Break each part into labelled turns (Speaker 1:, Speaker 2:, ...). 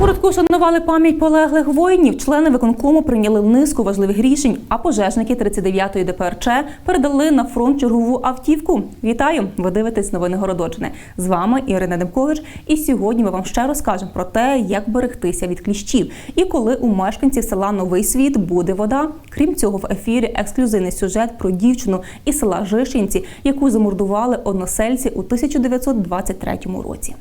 Speaker 1: городку шанували пам'ять полеглих воїнів. Члени виконкому прийняли низку важливих рішень, а пожежники 39-ї ДПРЧ передали на фронт чергову автівку. Вітаю! Ви дивитесь новини Городочини. З вами Ірина Демкович. І сьогодні ми вам ще розкажемо про те, як берегтися від кліщів і коли у мешканців села Новий Світ буде вода. Крім цього, в ефірі ексклюзивний сюжет про дівчину із села Жишинці, яку замордували односельці у 1923 році.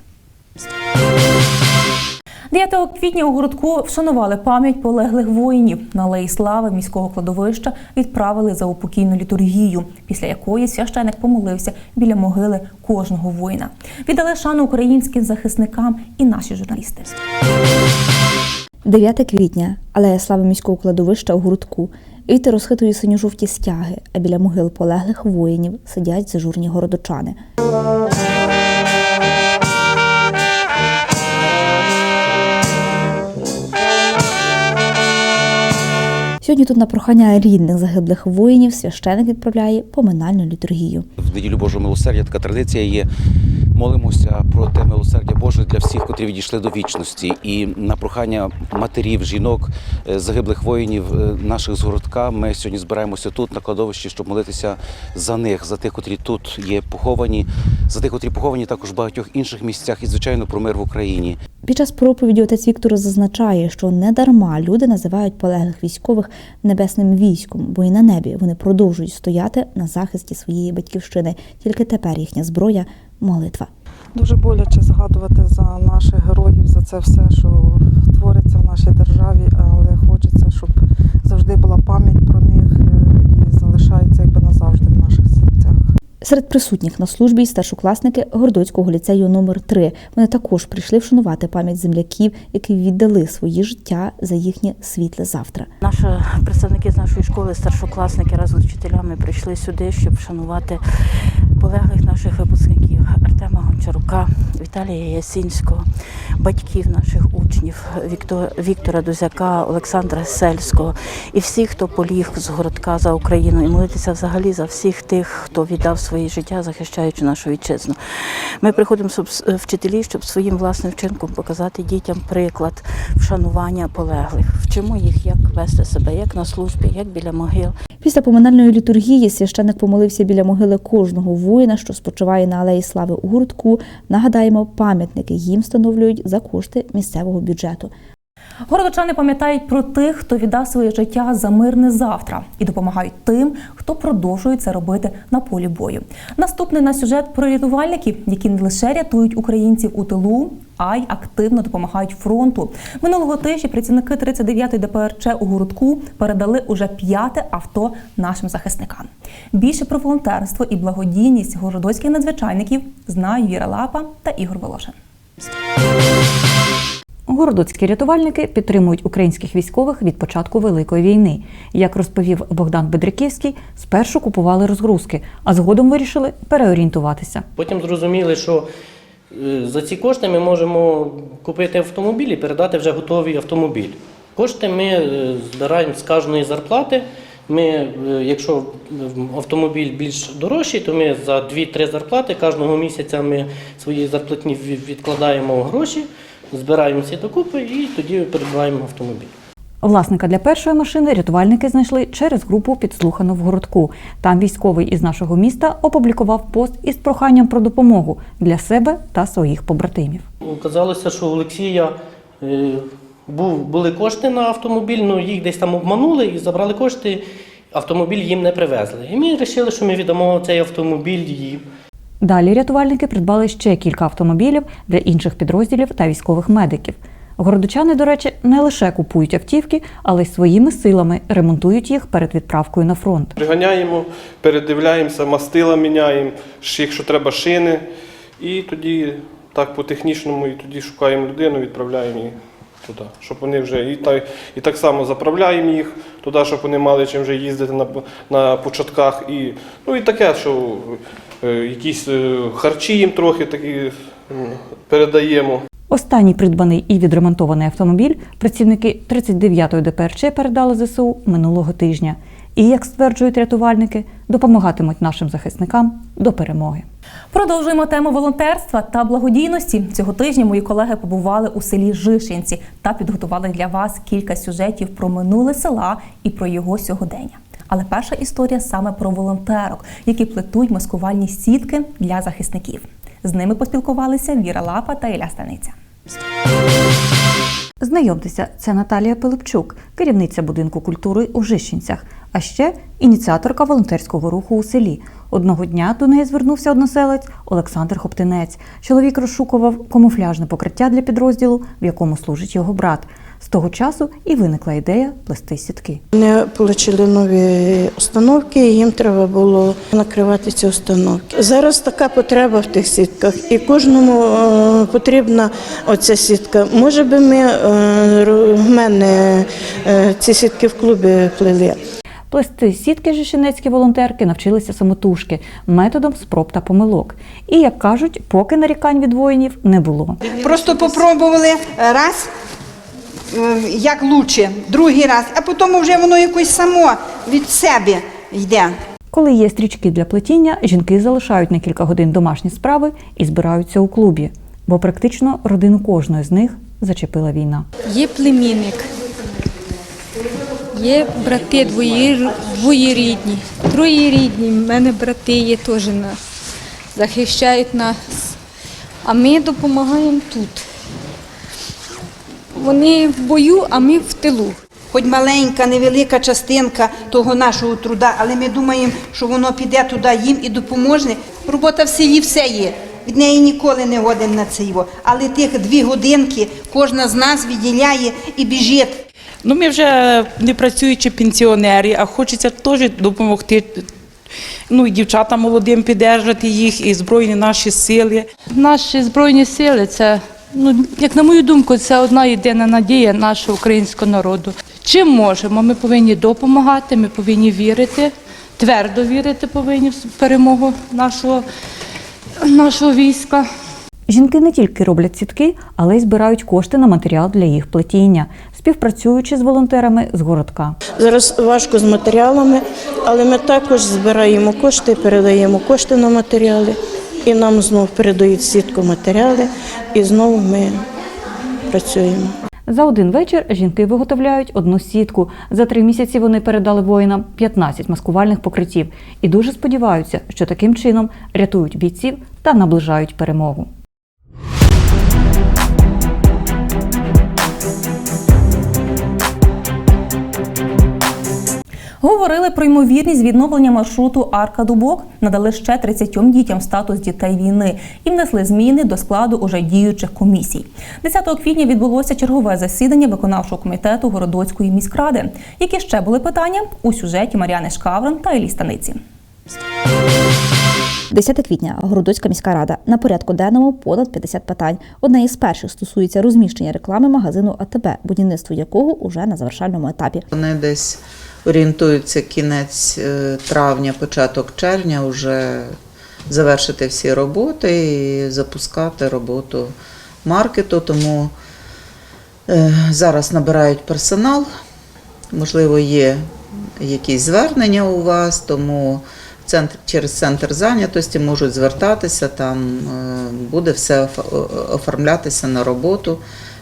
Speaker 1: 9 квітня у городку вшанували пам'ять полеглих воїнів. На алеї слави міського кладовища відправили за упокійну літургію, після якої священик помолився біля могили кожного воїна. Віддали шану українським захисникам і наші журналісти.
Speaker 2: 9 квітня, алея слави міського кладовища у гуртку. Вітер розхитує синьо-жовті стяги, а біля могил полеглих воїнів сидять дежурні городочани. Сьогодні тут на прохання рідних загиблих воїнів священик відправляє поминальну літургію.
Speaker 3: В неділю Божого милосердя така традиція є. Молимося про те милосердя Боже для всіх, котрі відійшли до вічності. І на прохання матерів, жінок, е, загиблих воїнів е, наших з городка. Ми сьогодні збираємося тут на кладовищі, щоб молитися за них, за тих, котрі тут є поховані, за тих, котрі поховані також в багатьох інших місцях, і звичайно про мир в Україні.
Speaker 2: Під час проповіді отець Віктор зазначає, що не дарма люди називають полеглих військових небесним військом, бо і на небі вони продовжують стояти на захисті своєї батьківщини. Тільки тепер їхня зброя молитва.
Speaker 4: Дуже боляче згадувати за наших героїв, за це все, що твориться в нашій державі, але хочеться, щоб завжди була пам'ять про них е, і залишається якби назавжди.
Speaker 2: Серед присутніх на службі й старшокласники Гордоцького ліцею номер 3 Вони також прийшли вшанувати пам'ять земляків, які віддали свої життя за їхнє світле завтра.
Speaker 5: Наші представники з нашої школи, старшокласники разом з вчителями прийшли сюди, щоб вшанувати полеглих наших випускників Артема Гончарука, Віталія Ясінського, батьків наших учнів Віктора, Дузяка, Олександра Сельського і всіх, хто поліг з городка за Україну, і молитися взагалі за всіх тих, хто віддав своє життя, захищаючи нашу вітчизну. Ми приходимо вчителі, щоб своїм власним вчинком показати дітям приклад вшанування полеглих. Вчимо їх, як вести себе, як на службі, як біля могил.
Speaker 2: Після поминальної літургії священик помолився біля могили кожного воїна, що спочиває на алеї слави у гуртку. Нагадаємо, пам'ятники їм встановлюють за кошти місцевого бюджету.
Speaker 1: Городочани пам'ятають про тих, хто віддав своє життя за мирне завтра, і допомагають тим, хто продовжує це робити на полі бою. Наступний на сюжет про рятувальників, які не лише рятують українців у тилу, а й активно допомагають фронту. Минулого тижня працівники 39-ї ДПРЧ у городку передали уже п'яте авто нашим захисникам. Більше про волонтерство і благодійність городоцьких надзвичайників знають Віра Лапа та Ігор Волошин.
Speaker 6: Городоцькі рятувальники підтримують українських військових від початку Великої війни. Як розповів Богдан Бедриківський, спершу купували розгрузки, а згодом вирішили переорієнтуватися.
Speaker 7: Потім зрозуміли, що е, за ці кошти ми можемо купити автомобіль і передати вже готовий автомобіль. Кошти ми е, збираємо з кожної зарплати. Ми, е, якщо автомобіль більш дорожчий, то ми за 2-3 зарплати кожного місяця ми свої зарплатні відкладаємо гроші, збираємо всі докупи і тоді передбуваємо автомобіль.
Speaker 6: Власника для першої машини рятувальники знайшли через групу підслухану в городку. Там військовий із нашого міста опублікував пост із проханням про допомогу для себе та своїх побратимів.
Speaker 7: Оказалося, що у Олексія е, були кошти на автомобіль, але їх десь там обманули і забрали кошти, автомобіль їм не привезли. І ми вирішили, що ми віддамо цей автомобіль їм.
Speaker 6: Далі рятувальники придбали ще кілька автомобілів для інших підрозділів та військових медиків. Городочани, до речі, не лише купують автівки, але й своїми силами ремонтують їх перед відправкою на фронт.
Speaker 8: Приганяємо, передивляємося, мастила міняємо, якщо треба шини. І тоді так по технічному, і тоді шукаємо людину, відправляємо її туди. Щоб вони вже і так, і так само заправляємо їх туди, щоб вони мали чим вже їздити на, на початках. І, ну і таке, що якісь е, харчі їм трохи такі передаємо.
Speaker 6: Останній придбаний і відремонтований автомобіль працівники 39-ї ДПРЧ передали ЗСУ минулого тижня. і, як стверджують рятувальники, допомагатимуть нашим захисникам до перемоги.
Speaker 1: Продовжуємо тему волонтерства та благодійності. Цього тижня мої колеги побували у селі Жишинці та підготували для вас кілька сюжетів про минуле села і про його сьогодення. Але перша історія саме про волонтерок, які плетуть маскувальні сітки для захисників. З ними поспілкувалися Віра Лапа та Ілля Станиця.
Speaker 6: Знайомтеся, це Наталія Пилипчук, керівниця будинку культури у Жищенцях, а ще ініціаторка волонтерського руху у селі. Одного дня до неї звернувся односелець Олександр Хоптинець. Чоловік розшукував камуфляжне покриття для підрозділу, в якому служить його брат. З того часу і виникла ідея плести сітки.
Speaker 9: Вони отримали нові установки, і їм треба було накривати ці установки. Зараз така потреба в тих сітках, і кожному е, потрібна оця сітка. Може би ми е, в мене е, ці сітки в клубі плели.
Speaker 6: Плести сітки жишенецькі волонтерки навчилися самотужки методом спроб та помилок. І, як кажуть, поки нарікань від воїнів не було.
Speaker 10: Просто попробували раз, як лучше, другий раз, а потім вже воно якось само від себе йде.
Speaker 6: Коли є стрічки для плетіння, жінки залишають на кілька годин домашні справи і збираються у клубі, бо практично родину кожної з них зачепила війна.
Speaker 11: Є племінник, є брати двої, двоєрідні, троєрідні. У мене брати є теж нас, захищають нас. А ми допомагаємо тут. Вони в бою, а ми в тилу.
Speaker 10: Хоч маленька, невелика частинка того нашого труда, але ми думаємо, що воно піде туди їм і допоможе. Робота в селі все є. Від неї ніколи не годен на це його. Але тих дві годинки кожна з нас відділяє і біжить.
Speaker 12: Ну, ми вже не працюючі пенсіонери, а хочеться теж допомогти. Ну, і дівчатам молодим піддержати їх, і збройні наші сили.
Speaker 11: Наші збройні сили це, ну як на мою думку, це одна єдина надія нашого українського народу. Чим можемо? Ми повинні допомагати, ми повинні вірити, твердо вірити повинні в перемогу нашого, нашого війська.
Speaker 6: Жінки не тільки роблять сітки, але й збирають кошти на матеріал для їх плетіння, співпрацюючи з волонтерами з городка.
Speaker 9: Зараз важко з матеріалами, але ми також збираємо кошти, передаємо кошти на матеріали, і нам знову передають сітку матеріали, і знову ми працюємо.
Speaker 6: За один вечір жінки виготовляють одну сітку. За три місяці вони передали воїнам 15 маскувальних покриттів і дуже сподіваються, що таким чином рятують бійців та наближають перемогу.
Speaker 1: Говорили про ймовірність відновлення маршруту Арка Дубок, надали ще 30 дітям статус дітей війни і внесли зміни до складу уже діючих комісій. 10 квітня відбулося чергове засідання виконавчого комітету Городоцької міськради. Які ще були питання у сюжеті Мар'яни Шкаврон та Елі Станиці.
Speaker 2: 10 квітня Городоцька міська рада на порядку денному понад 50 питань. Одне із перших стосується розміщення реклами магазину АТБ, будівництво якого уже на завершальному етапі.
Speaker 13: Вони десь орієнтуються кінець е, травня, початок червня, вже завершити всі роботи і запускати роботу маркету. Тому е, зараз набирають персонал. Можливо, є якісь звернення у вас, тому центр, через центр зайнятості можуть звертатися, там е, буде все оформлятися на роботу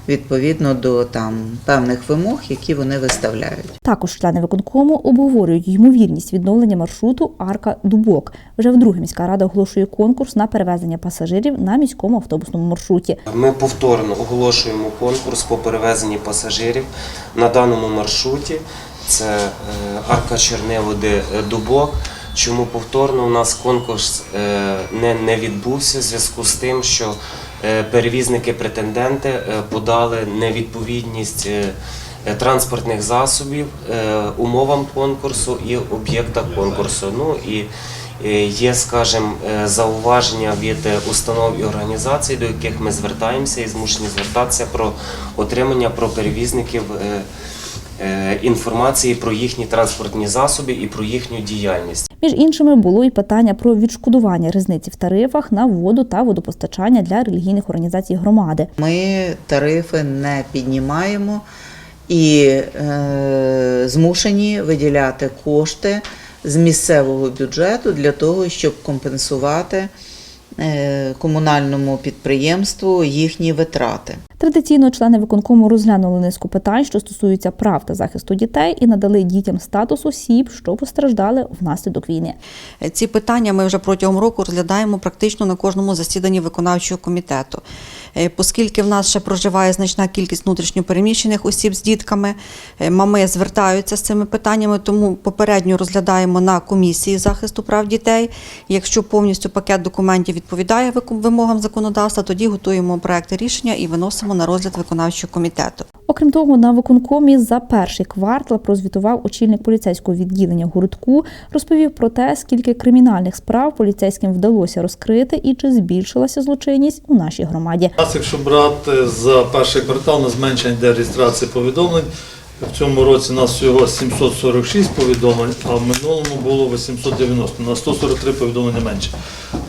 Speaker 13: відповідно до там певних вимог, які вони виставляють.
Speaker 2: Також члени виконкому обговорюють ймовірність відновлення маршруту Арка Дубок. Вже вдруге міська рада оголошує конкурс на перевезення пасажирів на міському автобусному маршруті.
Speaker 14: Ми повторно оголошуємо конкурс по перевезенні пасажирів на даному маршруті. Це е, Арка Черневоди е, Дубок. Чому повторно у нас конкурс е, не, не відбувся в зв'язку з тим, що перевізники-претенденти е, подали невідповідність е, е, транспортних засобів е, умовам конкурсу і об'єкта конкурсу. Ну і е, є, скажімо, е, зауваження від е, установ і організацій, до яких ми звертаємося і змушені звертатися про отримання про перевізників е, е, інформації про їхні транспортні засоби і про їхню діяльність.
Speaker 2: Між іншими було і питання про відшкодування різниці в тарифах на воду та водопостачання для релігійних організацій громади.
Speaker 13: Ми тарифи не піднімаємо і е, змушені виділяти кошти з місцевого бюджету для того, щоб компенсувати комунальному підприємству їхні витрати.
Speaker 2: Традиційно члени виконкому розглянули низку питань, що стосуються прав та захисту дітей, і надали дітям статус осіб, що постраждали внаслідок війни.
Speaker 15: Ці питання ми вже протягом року розглядаємо практично на кожному засіданні виконавчого комітету. Е, Оскільки в нас ще проживає значна кількість внутрішньопереміщених осіб з дітками, е, мами звертаються з цими питаннями, тому попередньо розглядаємо на комісії захисту прав дітей. Якщо повністю пакет документів відповідає вимогам законодавства, тоді готуємо проекти рішення і виносимо на розгляд виконавчого комітету.
Speaker 2: Окрім того, на виконкомі за перший квартал прозвітував очільник поліцейського відділення Гуртку, розповів про те, скільки кримінальних справ поліцейським вдалося розкрити і чи збільшилася злочинність у нашій громаді.
Speaker 16: Якщо брати за перший квартал, на зменшення йде реєстрації повідомлень. В цьому році у нас всього 746 повідомлень, а в минулому було 890, на 143 повідомлення менше.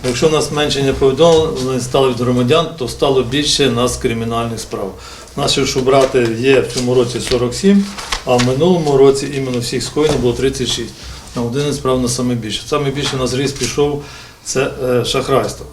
Speaker 16: Якщо у нас зменшення повідомлень стало від громадян, то стало більше нас кримінальних справ. У нас, якщо брати, є в цьому році 47, а в минулому році іменно всіх скоєнь було 36. На 11 справ на саме більше. Саме більше на зріст пішов це е, шахрайство.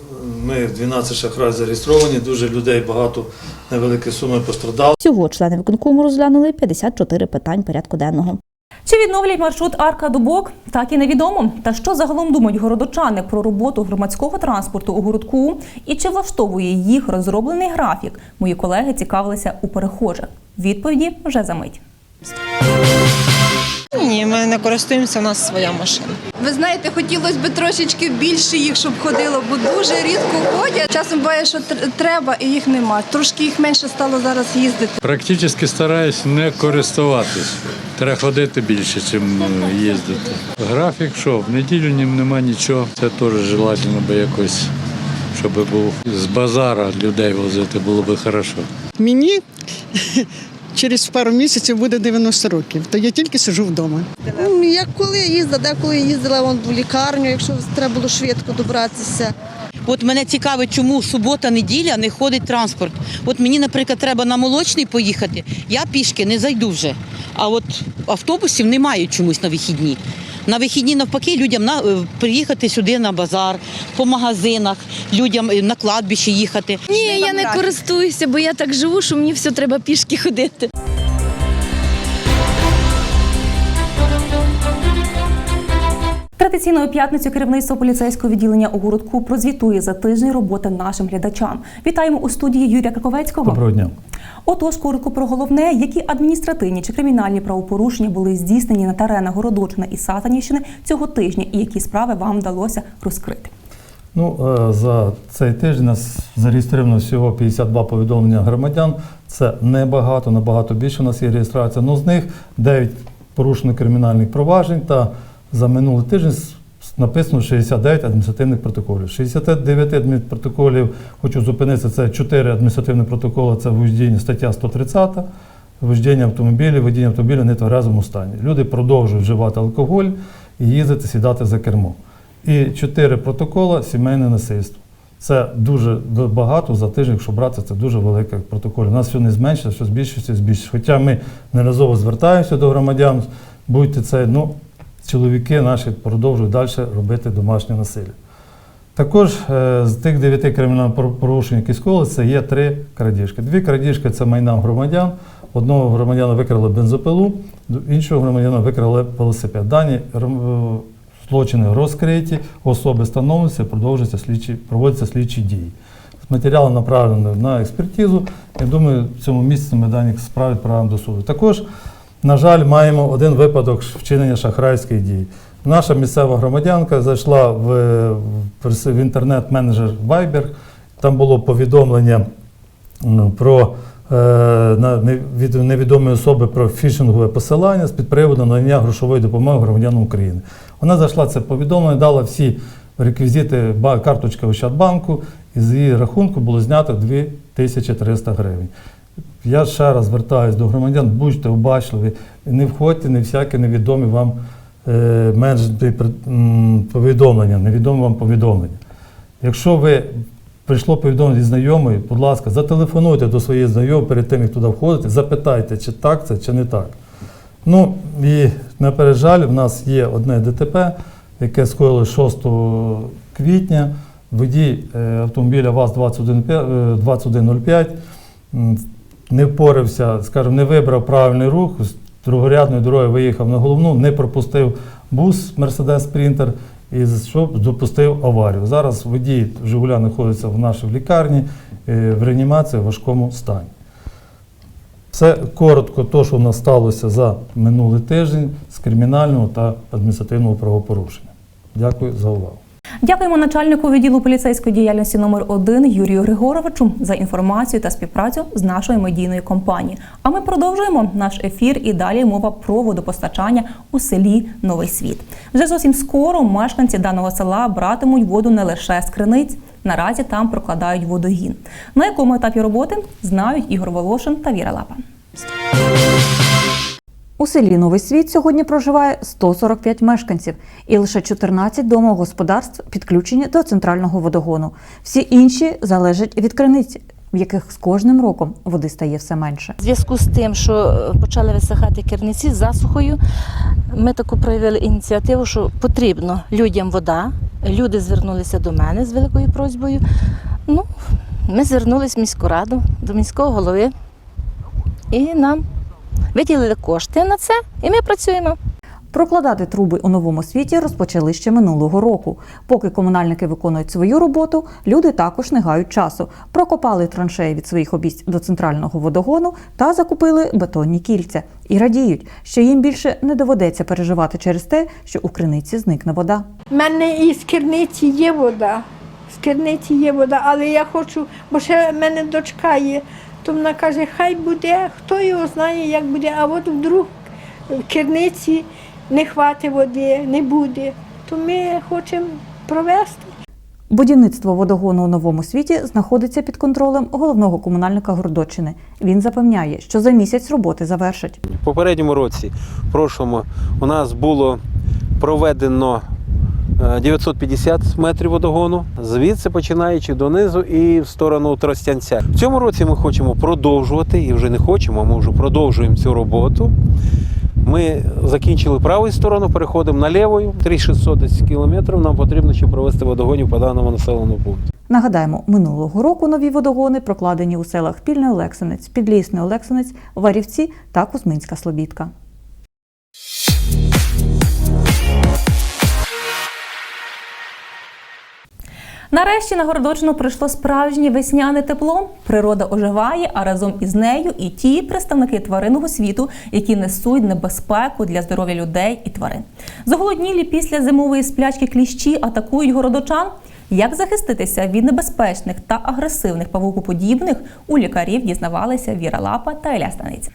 Speaker 16: Ми 12 шахрай зареєстровані, дуже людей багато невеликі суми пострадало.
Speaker 2: Всього члени виконкому розглянули 54 питань порядку денного.
Speaker 1: Чи відновлять маршрут Арка Дубок? Так і невідомо. Та що загалом думають городочани про роботу громадського транспорту у городку і чи влаштовує їх розроблений графік? Мої колеги цікавилися у перехожих. Відповіді вже за мить.
Speaker 17: Не користуємося, у нас своя машина.
Speaker 18: Ви знаєте, хотілося б трошечки більше їх, щоб ходило, бо дуже рідко ходять. Часом буває, що треба і їх нема. Трошки їх менше стало зараз їздити.
Speaker 19: Практично стараюсь не користуватись. Треба ходити більше, ніж їздити. Графік що, в неділю ним нема нічого. Це теж желательно би якось, щоб був з базара людей возити, було би хорошо.
Speaker 20: Мені через пару місяців буде 90 років, то я тільки сиджу вдома.
Speaker 18: Ну, Як коли їздила, деколи їздила вон в лікарню, якщо треба було швидко добратися.
Speaker 17: От мене цікавить, чому субота, неділя не ходить транспорт. От мені, наприклад, треба на молочний поїхати. Я пішки не зайду вже. А от автобусів немає чомусь на вихідні. На вихідні навпаки людям на, е, приїхати сюди на базар, по магазинах, людям е, на кладбище їхати.
Speaker 18: Ні, я не користуюся, бо я так живу, що мені все треба пішки ходити.
Speaker 1: Традиційно у п'ятницю керівництво поліцейського відділення у городку прозвітує за тиждень роботи нашим глядачам. Вітаємо у студії Юрія Краковецького.
Speaker 16: Доброго дня.
Speaker 1: Отож, коротко про головне, які адміністративні чи кримінальні правопорушення були здійснені на теренах Городочина і Сатанівщини цього тижня, і які справи вам вдалося розкрити.
Speaker 16: Ну, е, за цей тиждень нас зареєстровано всього 52 повідомлення громадян. Це небагато, набагато більше у нас є реєстрація. Ну, з них 9 порушено кримінальних проваджень та за минулий тиждень написано 69 адміністративних протоколів. 69 адмінпротоколів, хочу зупинитися, це 4 адміністративних протоколи, це вождіння, стаття 130, вождіння автомобілів, водіння автомобіля в нетверезому стані. Люди продовжують вживати алкоголь і їздити, сідати за кермо. І 4 протоколи сімейне насильство. Це дуже багато за тиждень, якщо брати, це дуже велике протокол. У нас все не зменшиться, що збільшується, збільшується. Хоча ми неразово звертаємося до громадян, будьте це, ну, чоловіки наші продовжують далі робити домашнє насилля. Також е, з тих дев'яти кримінальних порушень, які скоїли, це є три крадіжки. Дві крадіжки це майна громадян. Одного громадяна викрали бензопилу, іншого громадяна викрали велосипед. Дані е, злочини розкриті, особи встановлюються, продовжуються слідчі, проводяться слідчі дії. Матеріал направлено на експертизу. Я думаю, в цьому місяці ми дані справи відправимо до суду. Також, на жаль, маємо один випадок вчинення шахрайських дій. Наша місцева громадянка зайшла в, в, інтернет-менеджер Viber. Там було повідомлення ну, про е, від невідомої особи про фішингове посилання з під приводу надання грошової допомоги громадянам України. Вона зайшла це повідомлення, дала всі реквізити карточки Ощадбанку, і з її рахунку було знято 2300 гривень. Я ще раз звертаюся до громадян, будьте обачливі, не входьте не всякі невідомі вам е, менеджери, повідомлення, невідомі вам повідомлення. Якщо ви прийшло повідомлення від знайомої, будь ласка, зателефонуйте до своєї знайомої перед тим, як туди входити, запитайте, чи так це, чи не так. Ну і на пережаль, в нас є одне ДТП, яке скоїло 6 квітня. Водій е, автомобіля ВАЗ-2105 м, не впорався, скажімо, не вибрав правильний рух, з другорядної дороги виїхав на головну, не пропустив бус Mercedes Sprinter і що допустив аварію. Зараз водій Жигуля знаходиться в нашій лікарні е, в реанімації в важкому стані. Це коротко, то, що в нас сталося за минулий тиждень з кримінального та адміністративного правопорушення. Дякую за увагу.
Speaker 1: Дякуємо начальнику відділу поліцейської діяльності номер 1 Юрію Григоровичу за інформацію та співпрацю з нашою медійною компанією. А ми продовжуємо наш ефір і далі мова про водопостачання у селі Новий Світ. Вже зовсім скоро мешканці даного села братимуть воду не лише з криниць. Наразі там прокладають водогін. На якому етапі роботи знають Ігор Волошин та Віра Лапа.
Speaker 6: У селі Новий Світ сьогодні проживає 145 мешканців, і лише 14 домогосподарств підключені до центрального водогону. Всі інші залежать від криниць, в яких з кожним роком води стає все менше.
Speaker 21: В зв'язку з тим, що почали висихати керниці з засухою, ми таку проявили ініціативу, що потрібно людям вода. Люди звернулися до мене з великою просьбою. Ну, ми звернулися в міську раду, до міського голови, і нам виділили кошти на це, і ми працюємо.
Speaker 6: Прокладати труби у новому світі розпочали ще минулого року. Поки комунальники виконують свою роботу, люди також не гають часу. Прокопали траншеї від своїх обість до центрального водогону та закупили бетонні кільця. І радіють, що їм більше не доведеться переживати через те, що у криниці зникне вода.
Speaker 22: У мене із керниці є вода. З керниці є вода, але я хочу, бо ще в мене дочка є, то вона каже, хай буде, хто його знає, як буде, а от вдруг в керниці не хватить води, не буде. То ми хочемо провести.
Speaker 6: Будівництво водогону у новому світі знаходиться під контролем головного комунальника Гордочини. Він запевняє, що за місяць роботи завершать.
Speaker 23: В попередньому році, в прошлому, у нас було проведено 950 метрів водогону, звідси починаючи донизу і в сторону Тростянця. В цьому році ми хочемо продовжувати, і вже не хочемо, ми вже продовжуємо цю роботу. Ми закінчили правою сторону, переходимо на лівою. 3610 кілометрів нам потрібно, щоб провести водогонів по даному населеному пункту.
Speaker 6: Нагадаємо, минулого року нові водогони прокладені у селах Пільний Олексинець, Підлісний Олексинець, Варівці та Кузьминська Слобідка.
Speaker 1: Нарешті на Городочину прийшло справжнє весняне тепло. Природа оживає, а разом із нею і ті представники тваринного світу, які несуть небезпеку для здоров'я людей і тварин. Заголоднілі після зимової сплячки кліщі атакують городочан. Як захиститися від небезпечних та агресивних павукоподібних у лікарів дізнавалися Віра Лапа та Еля Станиця.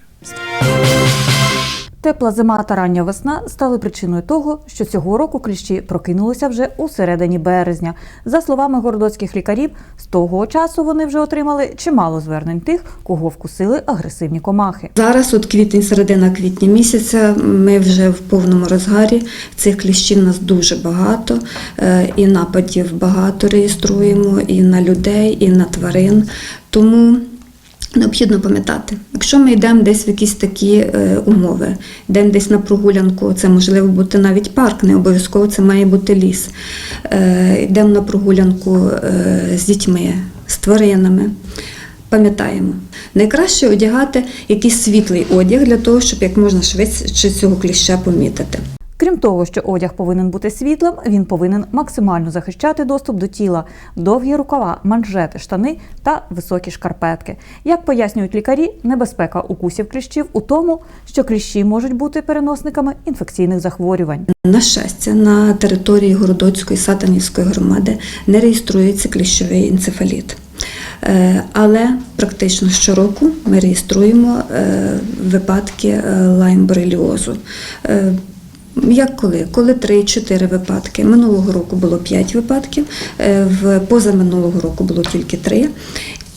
Speaker 6: Тепла зима та рання весна стали причиною того, що цього року кліщі прокинулися вже у середині березня. За словами городоцьких лікарів, з того часу вони вже отримали чимало звернень тих, кого вкусили агресивні комахи.
Speaker 24: Зараз, от квітень, середина квітня місяця, ми вже в повному розгарі. Цих кліщів у нас дуже багато, е, і нападів багато реєструємо, і на людей, і на тварин. Тому необхідно пам'ятати, якщо ми йдемо десь в якісь такі е, умови, йдемо десь на прогулянку, це можливо бути навіть парк, не обов'язково це має бути ліс. Е, Йдемо на прогулянку е, з дітьми, з тваринами. Пам'ятаємо, найкраще одягати якийсь світлий одяг для того, щоб як можна швидше цього кліща помітити.
Speaker 6: Крім того, що одяг повинен бути світлим, він повинен максимально захищати доступ до тіла, довгі рукава, манжети, штани та високі шкарпетки. Як пояснюють лікарі, небезпека укусів кліщів у тому, що кліщі можуть бути переносниками інфекційних захворювань.
Speaker 24: На щастя, на території Городоцької сатанівської громади не реєструється кліщовий енцефаліт. Е, Але практично щороку ми реєструємо е, випадки е, лаймбореліозу. Як коли? Коли 3-4 випадки. Минулого року було 5 випадків, е, позаминулого року було тільки 3.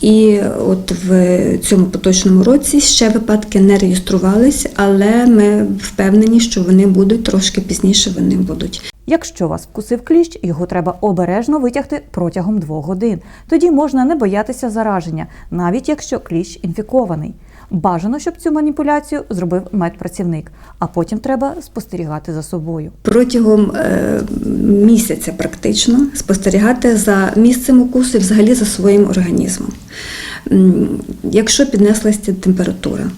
Speaker 24: І от в цьому поточному році ще випадки не реєструвались, але ми впевнені, що вони будуть трошки пізніше. Вони будуть.
Speaker 6: Якщо вас вкусив кліщ, його треба обережно витягти протягом двох годин. Тоді можна не боятися зараження, навіть якщо кліщ інфікований. Бажано, щоб цю маніпуляцію зробив медпрацівник, а потім треба спостерігати за собою.
Speaker 24: Протягом е, місяця практично спостерігати за місцем укусу і взагалі за своїм організмом. Якщо піднеслася температура,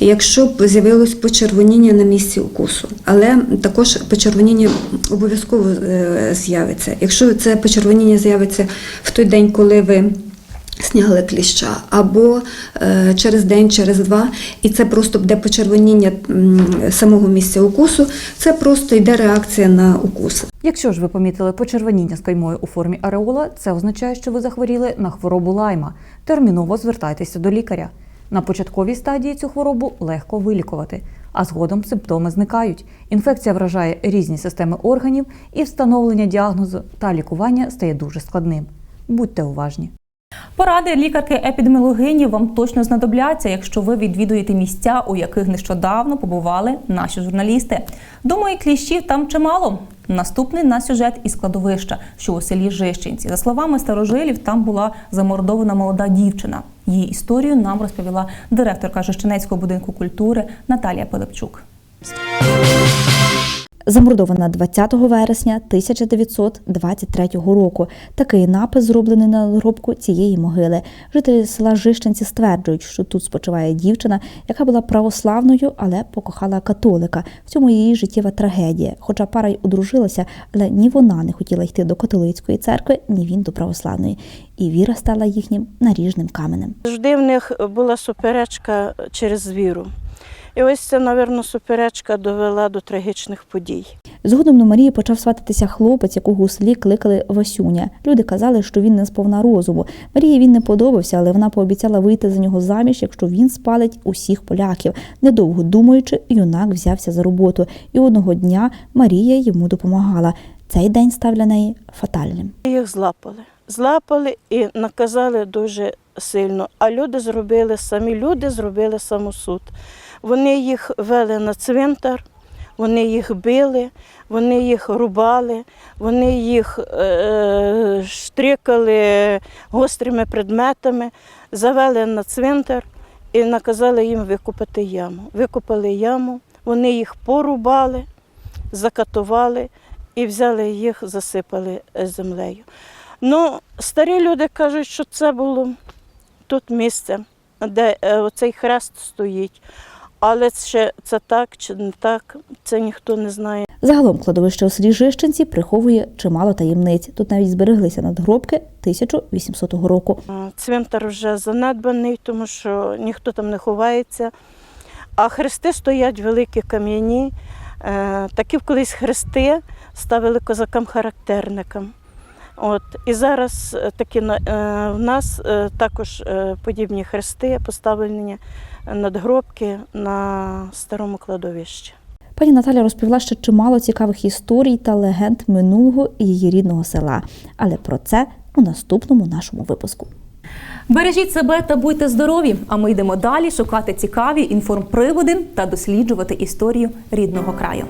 Speaker 24: якщо з'явилось почервоніння на місці укусу, але також почервоніння обов'язково е, з'явиться. Якщо це почервоніння з'явиться в той день, коли ви Сняли кліща або е, через день, через два, і це просто буде почервоніння самого місця укусу. Це просто йде реакція на укус.
Speaker 6: Якщо ж ви помітили почервоніння з каймою у формі ареола, це означає, що ви захворіли на хворобу лайма. Терміново звертайтеся до лікаря. На початковій стадії цю хворобу легко вилікувати, а згодом симптоми зникають. Інфекція вражає різні системи органів, і встановлення діагнозу та лікування стає дуже складним. Будьте уважні.
Speaker 1: Поради лікарки-епідеміологині вам точно знадобляться, якщо ви відвідуєте місця, у яких нещодавно побували наші журналісти. Думаю, кліщів там чимало. Наступний на сюжет із кладовища, що у селі Жищенці. За словами старожилів, там була замордована молода дівчина. Її історію нам розповіла директорка Жищенецького будинку культури Наталія Пилипчук.
Speaker 2: Замордована 20 вересня 1923 року. Такий напис зроблений на надгробку цієї могили. Жителі села Жищенці стверджують, що тут спочиває дівчина, яка була православною, але покохала католика. В цьому її життєва трагедія. Хоча пара й одружилася, але ні вона не хотіла йти до католицької церкви, ні він до православної. І віра стала їхнім наріжним каменем.
Speaker 9: Завжди в них була суперечка через віру. І ось ця, напевно, суперечка довела до трагічних подій.
Speaker 2: Згодом до Марії почав свататися хлопець, якого у селі кликали Васюня. Люди казали, що він не сповна розуму. Марії він не подобався, але вона пообіцяла вийти за нього заміж, якщо він спалить усіх поляків. Недовго думаючи, юнак взявся за роботу, і одного дня Марія йому допомагала. Цей день став для неї фатальним.
Speaker 9: Їх злапали. Злапали і наказали дуже сильно. А люди зробили самі люди зробили самосуд. Вони їх вели на цвинтар, вони їх били, вони їх рубали, вони їх е, штрикали гострими предметами, завели на цвинтар і наказали їм викопати яму. Викопали яму, вони їх порубали, закатували і взяли їх, засипали е, землею. Ну, старі люди кажуть, що це було тут місце, де е, оцей хрест стоїть. Але ще це так чи не так, це ніхто не знає.
Speaker 2: Загалом кладовище у селі Жищенці приховує чимало таємниць. Тут навіть збереглися надгробки 1800 року.
Speaker 9: Цвинтар вже занедбаний, тому що ніхто там не ховається. А хрести стоять великі кам'яні. Е, Такі колись хрести ставили козакам-характерникам. От. І зараз е, такі на- е, в нас е, також е, подібні хрести поставлені надгробки на старому кладовищі.
Speaker 2: Пані Наталя розповіла ще чимало цікавих історій та легенд минулого її рідного села. Але про це у наступному нашому випуску.
Speaker 1: Бережіть себе та будьте здорові! А ми йдемо далі шукати цікаві інформприводи та досліджувати історію рідного краю.